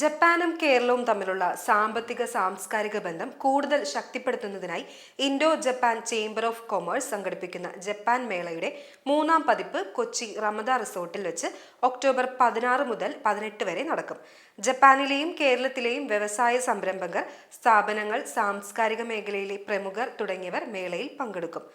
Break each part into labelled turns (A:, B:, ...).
A: ജപ്പാനും കേരളവും തമ്മിലുള്ള സാമ്പത്തിക സാംസ്കാരിക ബന്ധം കൂടുതൽ ശക്തിപ്പെടുത്തുന്നതിനായി Indo Japan chamber of commerce സംഘടിപ്പിക്കുന്ന ജപ്പാൻ മേളയുടെ മൂന്നാം പതിപ്പ് കൊച്ചി റമദ റിസോർട്ടിൽ വെച്ച് ഒക്ടോബർ പതിനാറ് മുതൽ പതിനെട്ട് വരെ നടക്കും. ജപ്പാനിലെയും കേരളത്തിലെയും വ്യവസായ സംരംഭകർ സ്ഥാപനങ്ങൾ സാംസ്കാരിക മേഖലയിലെ പ്രമുഖർ തുടങ്ങിയവർ മേളയിൽ പങ്കെടുക്കും.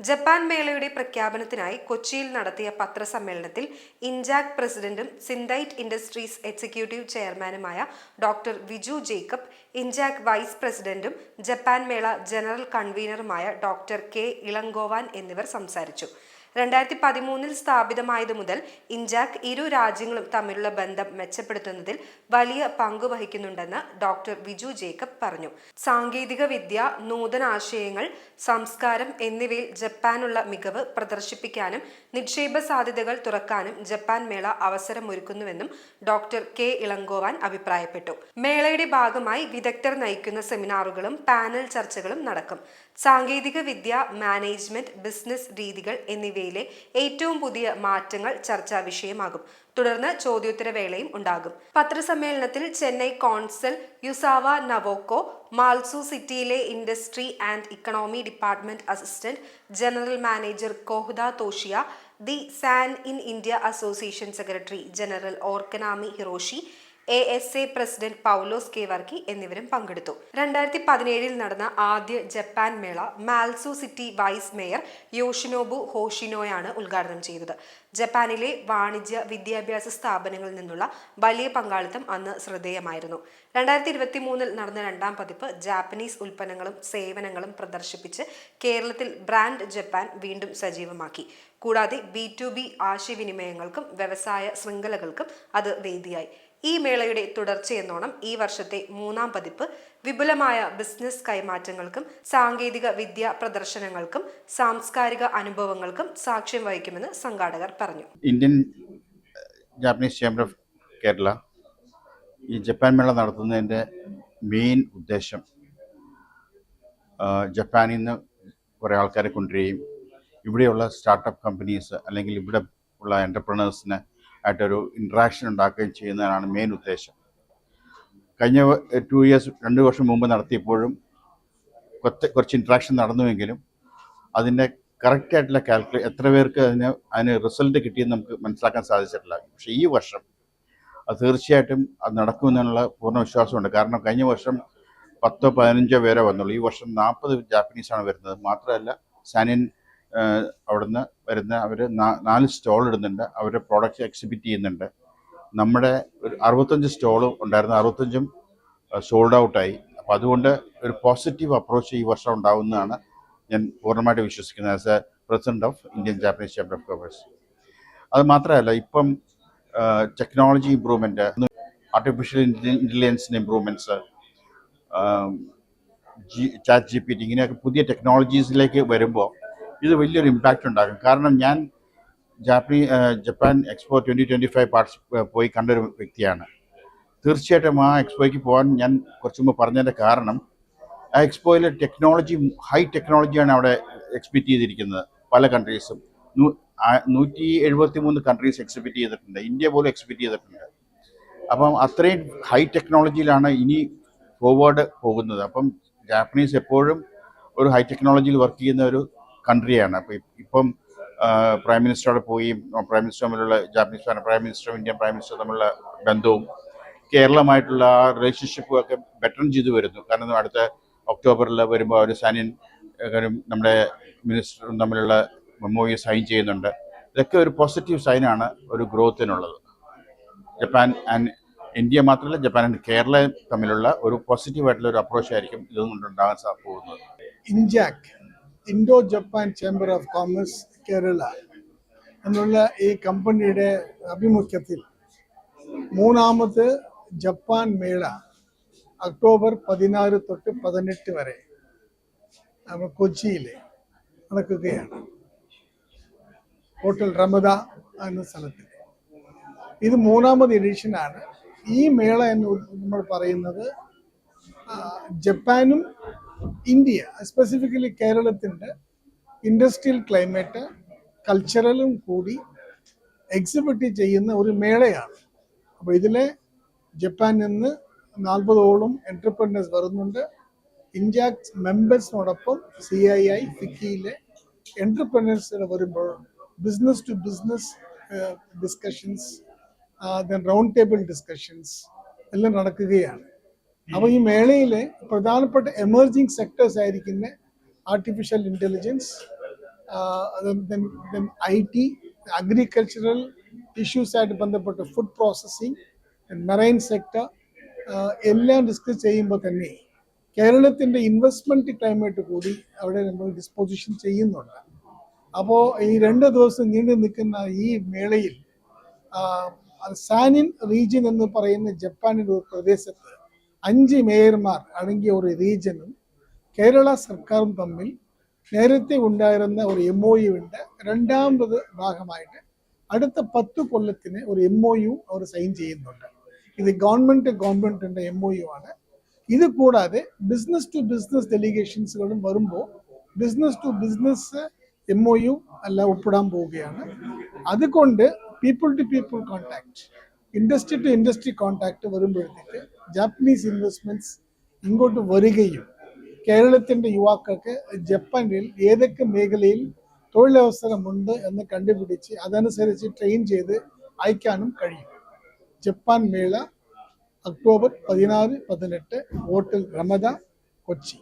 A: ജപ്പാൻ മേളയുടെ പ്രഖ്യാപനത്തിനായി കൊച്ചിയിൽ നടത്തിയ പത്രസമ്മേളനത്തിൽ ഇൻജാക് പ്രസിഡന്റും സിന്തൈറ്റ് ഇൻഡസ്ട്രീസ് എക്സിക്യൂട്ടീവ് ചെയർമാനുമായ ഡോക്ടർ വിജു ജേക്കബ് ഇൻജാക് വൈസ് പ്രസിഡന്റും ജപ്പാൻ മേള ജനറൽ കൺവീനറുമായ ഡോക്ടർ കെ ഇളങ്കോവാൻ എന്നിവർ സംസാരിച്ചു. രണ്ടായിരത്തി പതിമൂന്നിൽ സ്ഥാപിതമായതു മുതൽ ഇൻജാക് ഇരു രാജ്യങ്ങളും തമ്മിലുള്ള ബന്ധം മെച്ചപ്പെടുത്തുന്നതിൽ വലിയ പങ്ക് വഹിക്കുന്നുണ്ടെന്ന് ഡോക്ടർ വിജു ജേക്കബ് പറഞ്ഞു. സാങ്കേതിക വിദ്യ നൂതനാശയങ്ങൾ സംസ്കാരം എന്നിവയിൽ ജപ്പാനുള്ള മികവ് പ്രദർശിപ്പിക്കാനും നിക്ഷേപ സാധ്യതകൾ തുറക്കാനും ജപ്പാൻ മേള അവസരമൊരുക്കുന്നുവെന്നും ഡോക്ടർ കെ ഇളങ്കോവാൻ അഭിപ്രായപ്പെട്ടു. മേളയുടെ ഭാഗമായി വിദഗ്ധർ നയിക്കുന്ന സെമിനാറുകളും പാനൽ ചർച്ചകളും നടക്കും. സാങ്കേതിക വിദ്യ മാനേജ്മെന്റ് ബിസിനസ് രീതികൾ എന്നിവയിലെ ഏറ്റവും പുതിയ മാറ്റങ്ങൾ ചർച്ചാ വിഷയമാകും. തുടർന്ന് ചോദ്യോത്തരവേളയും ഉണ്ടാകും. പത്രസമ്മേളനത്തിൽ ചെന്നൈ കോൺസൽ യുസാവ നവോക്കോ മാൽസു സിറ്റിയിലെ industry and economy department assistant general manager Kohda Toshiya the San'in India association secretary general ഓർക്കനാമി Hiroshi A S A president Paulose K Varkey എന്നിവരും പങ്കെടുത്തു. രണ്ടായിരത്തി പതിനേഴിൽ നടന്ന ആദ്യ ജപ്പാൻ മേള മാൽസു സിറ്റി വൈസ് മേയർ യോഷിനോബു ഹോഷിനോയാണ് ഉദ്ഘാടനം ചെയ്തത്. ജപ്പാനിലെ വാണിജ്യ വിദ്യാഭ്യാസ സ്ഥാപനങ്ങളിൽ നിന്നുള്ള വലിയ പങ്കാളിത്തം അന്ന് ശ്രദ്ധേയമായിരുന്നു. രണ്ടായിരത്തി ഇരുപത്തി മൂന്നിൽ നടന്ന രണ്ടാം പതിപ്പ് ജാപ്പനീസ് ഉൽപ്പന്നങ്ങളും സേവനങ്ങളും പ്രദർശിപ്പിച്ച് കേരളത്തിൽ ബ്രാൻഡ് ജപ്പാൻ വീണ്ടും സജീവമാക്കി. കൂടാതെ ബി ടു ബി ആശയവിനിമയങ്ങൾക്കും വ്യവസായ ശൃംഖലകൾക്കും അത് വേദിയായി. ഈ മേളയുടെ തുടർച്ചയെന്നോണം ഈ വർഷത്തെ മൂന്നാം പതിപ്പ് വിപുലമായ ബിസിനസ് കൈമാറ്റങ്ങൾക്കും സാങ്കേതിക വിദ്യ പ്രദർശനങ്ങൾക്കും സാംസ്കാരിക അനുഭവങ്ങൾക്കും സാക്ഷ്യം വഹിക്കുമെന്ന് സംഘാടകർ പറഞ്ഞു.
B: Indian Japanese chamber of Kerala ഈ ജപ്പാൻ മേള നടത്തുന്നതിന്റെ മെയിൻ ഉദ്ദേശം ജപ്പാനിൽ നിന്ന് കുറേ ആൾക്കാരെ കൊണ്ടുവരികയും ഇവിടെയുള്ള സ്റ്റാർട്ടപ്പ് കമ്പനീസ് അല്ലെങ്കിൽ ഇവിടെ ഉള്ള എന്റർപ്രണേഴ്സിന് ആയിട്ടൊരു ഇൻട്രാക്ഷൻ ഉണ്ടാക്കുകയും ചെയ്യുന്നതിനാണ് മെയിൻ ഉദ്ദേശം. കഴിഞ്ഞ ടു ഇയേഴ്സ് രണ്ട് വർഷം മുമ്പ് നടത്തിയപ്പോഴും കുറച്ച് കുറച്ച് ഇൻട്രാക്ഷൻ നടന്നുവെങ്കിലും അതിന്റെ കറക്റ്റായിട്ടുള്ള കാൽക്കുലേ എത്ര പേർക്ക് അതിന് അതിന് റിസൾട്ട് കിട്ടിയെന്ന് നമുക്ക് മനസ്സിലാക്കാൻ സാധിച്ചിട്ടില്ല. പക്ഷേ ഈ വർഷം അത് തീർച്ചയായിട്ടും അത് നടക്കുമെന്നുള്ള പൂർണ വിശ്വാസമുണ്ട്. കാരണം കഴിഞ്ഞ വർഷം പത്തോ പതിനഞ്ചോ പേരെ വന്നുള്ളൂ. ഈ വർഷം നാൽപ്പത് ജാപ്പനീസാണ് വരുന്നത്. മാത്രമല്ല സാനിൻ അവിടുന്ന് വരുന്ന അവർ നാല് സ്റ്റോൾ ഇടുന്നുണ്ട്. അവരുടെ പ്രോഡക്റ്റ് എക്സിബിറ്റ് ചെയ്യുന്നുണ്ട്. നമ്മുടെ ഒരു അറുപത്തഞ്ച് സ്റ്റോളും ഉണ്ടായിരുന്നു. അറുപത്തഞ്ചും സോൾഡ് ഔട്ടായി അപ്പോൾ അതുകൊണ്ട് ഒരു പോസിറ്റീവ് അപ്രോച്ച് ഈ വർഷം ഉണ്ടാവുന്നതാണ് ഞാൻ പൂർണമായിട്ട് വിശ്വസിക്കുന്നത് as a president of Indian Japanese chamber of commerce അത് മാത്രമല്ല ഇപ്പം technology improvement artificial ഇന്റലിജൻസിന്റെ improvements chat G P T ഇങ്ങനെയൊക്കെ പുതിയ ടെക്നോളജീസിലേക്ക് വരുമ്പോൾ ഇത് വലിയൊരു ഇമ്പാക്റ്റ് ഉണ്ടാകും കാരണം ഞാൻ Japanese Japan expo twenty twenty five parts പോയി കണ്ടൊരു വ്യക്തിയാണ്. തീർച്ചയായിട്ടും ആ എക്സ്പോയ്ക്ക് പോകാൻ ഞാൻ കുറച്ച് മുമ്പ് പറഞ്ഞതിന്റെ കാരണം ആ എക്സ്പോയിലെ ടെക്നോളജി ഹൈ ടെക്നോളജിയാണ് അവിടെ എക്സ്പിറ്റ് ചെയ്തിരിക്കുന്നത് പല കൺട്രീസും നൂറ്റി എഴുപത്തി മൂന്ന് കൺട്രീസ് എക്സിബിറ്റ് ചെയ്തിട്ടുണ്ട്. ഇന്ത്യ പോലും എക്സിബിറ്റ് ചെയ്തിട്ടുണ്ട്. അപ്പം അത്രയും ഹൈ ടെക്നോളജിയിലാണ് ഇനി ഫോർവേഡ് പോകുന്നത്. അപ്പം ജാപ്പനീസ് എപ്പോഴും ഒരു ഹൈ ടെക്നോളജിയിൽ വർക്ക് ചെയ്യുന്ന ഒരു കൺട്രിയാണ് ഇപ്പം പ്രൈം മിനിസ്റ്ററോട് പോയി പ്രൈം മിനിസ്റ്റർ തമ്മിലുള്ള ജാപ്പനീസ് പ്രൈം മിനിസ്റ്ററും ഇന്ത്യൻ പ്രൈം മിനിസ്റ്റർ തമ്മിലുള്ള ബന്ധവും കേരളമായിട്ടുള്ള ആ റിലേഷൻഷിപ്പും ഒക്കെ ബെറ്റർ ചെയ്തു വരുന്നു. കാരണം അടുത്ത ഒക്ടോബറിൽ വരുമ്പോൾ അവർ സാനിൻ നമ്മുടെ മിനിസ്റ്ററും തമ്മിലുള്ള മെമ്മോയി സൈൻ ചെയ്യുന്നുണ്ട്. ഇതൊക്കെ ഒരു പോസിറ്റീവ് സൈനാണ് ഒരു ഗ്രോത്തിനുള്ളത് ജപ്പാൻ ആൻഡ് ഇന്ത്യ മാത്രമല്ല ജപ്പാൻ ആൻഡ് കേരള തമ്മിലുള്ള ഒരു പോസിറ്റീവായിട്ടുള്ള ഒരു അപ്രോച്ച് ആയിരിക്കും ഇതുകൊണ്ടുണ്ടാകാൻ പോകുന്നത്.
C: INJAC Indo Japan chamber of commerce Kerala എന്നുള്ള ഈ കമ്പനിയുടെ ആഭിമുഖ്യത്തിൽ മൂന്നാമത് ജപ്പാൻ മേള ഒക്ടോബർ പതിനാറ് തൊട്ട് പതിനെട്ട് വരെ കൊച്ചിയിൽ നടക്കുകയാണ്. ഹോട്ടൽ റമദ എന്ന സ്ഥലത്ത് ഇത് മൂന്നാമത് എഡിഷനാണ് ഈ മേള എന്ന് നമ്മൾ പറയുന്നത് ജപ്പാനും ഇന്ത്യ സ്പെസിഫിക്കലി കേരളത്തിന്റെ ഇൻഡസ്ട്രിയൽ ക്ലൈമറ്റ് കൾച്ചറലും കൂടി എക്സിബിറ്റ് ചെയ്യുന്ന ഒരു മേളയാണ്. അപ്പോൾ ഇതിലെ ജപ്പാനിൽ നിന്ന് നാൽപ്പതോളം എന്റർപ്രനേഴ്സ് വരുന്നുണ്ട്. ഇൻജാക്ട് മെമ്പേഴ്സിനോടൊപ്പം സി ഐ ഐ ഫിക്കിയിലെ എന്റർപ്രനേഴ്സ് വരുമ്പോൾ business to business discussions then round table discussions എല്ലാം നടക്കുകയാണ്. അപ്പോൾ ഈ മേളയിലെ പ്രധാനപ്പെട്ട എമർജിങ് സെക്ടേഴ്സ് ആയിരിക്കുന്ന artificial intelligence I T agricultural ഇഷ്യൂസായിട്ട് ബന്ധപ്പെട്ട് ഫുഡ് പ്രോസസ്സിംഗ് മെറൈൻ സെക്ടർ എല്ലാം ഡിസ്കസ് ചെയ്യുമ്പോൾ തന്നെ കേരളത്തിന്റെ ഇൻവെസ്റ്റ്മെന്റ് ക്ലൈമറ്റ് കൂടി അവിടെ നമ്മൾ ഡിസ്പോസിഷൻ ചെയ്യുന്നുണ്ട്. അപ്പോൾ ഈ രണ്ട് ദിവസം നീണ്ടു നിൽക്കുന്ന ഈ മേളയിൽ സാനിൻ റീജിയൻ എന്ന് പറയുന്ന ജപ്പാനിന്റെ ഒരു പ്രദേശത്ത് അഞ്ച് മേയർമാർ അടങ്ങിയ ഒരു റീജിയനും കേരള സർക്കാരും തമ്മിൽ നേരത്തെ ഉണ്ടായിരുന്ന ഒരു എം ഒ യുവിന്റെ രണ്ടാമത് ഭാഗമായിട്ട് അടുത്ത പത്ത് കൊല്ലത്തിന് ഒരു എം ഒ യു അവർ സൈൻ ചെയ്യുന്നുണ്ട്. ഇത് ഗവൺമെന്റ് ഗവൺമെന്റിന്റെ എം ഒ യു ആണ്. ഇത് കൂടാതെ ബിസിനസ് ടു ബിസിനസ് ഡെലിഗേഷൻസുകളും വരുമ്പോൾ business to business M O U എല്ലാം ഒപ്പിടാൻ പോവുകയാണ്. അതുകൊണ്ട് people to people contact industry to industry contact വരുമ്പോഴത്തേക്ക് ജാപ്പനീസ് ഇൻവെസ്റ്റ്മെന്റ്സ് ഇങ്ങോട്ട് വരികയും കേരളത്തിന്റെ യുവാക്കൾക്ക് ജപ്പാനിൽ ഏതൊക്കെ മേഖലയിൽ തൊഴിലവസരമുണ്ട് എന്ന് കണ്ടുപിടിച്ച് അതനുസരിച്ച് ട്രെയിൻ ചെയ്ത് അയക്കാനും കഴിയും. ജപ്പാൻ മേള ഒക്ടോബർ പതിനാറ് പതിനെട്ട് ഹോട്ടൽ റമദ കൊച്ചി.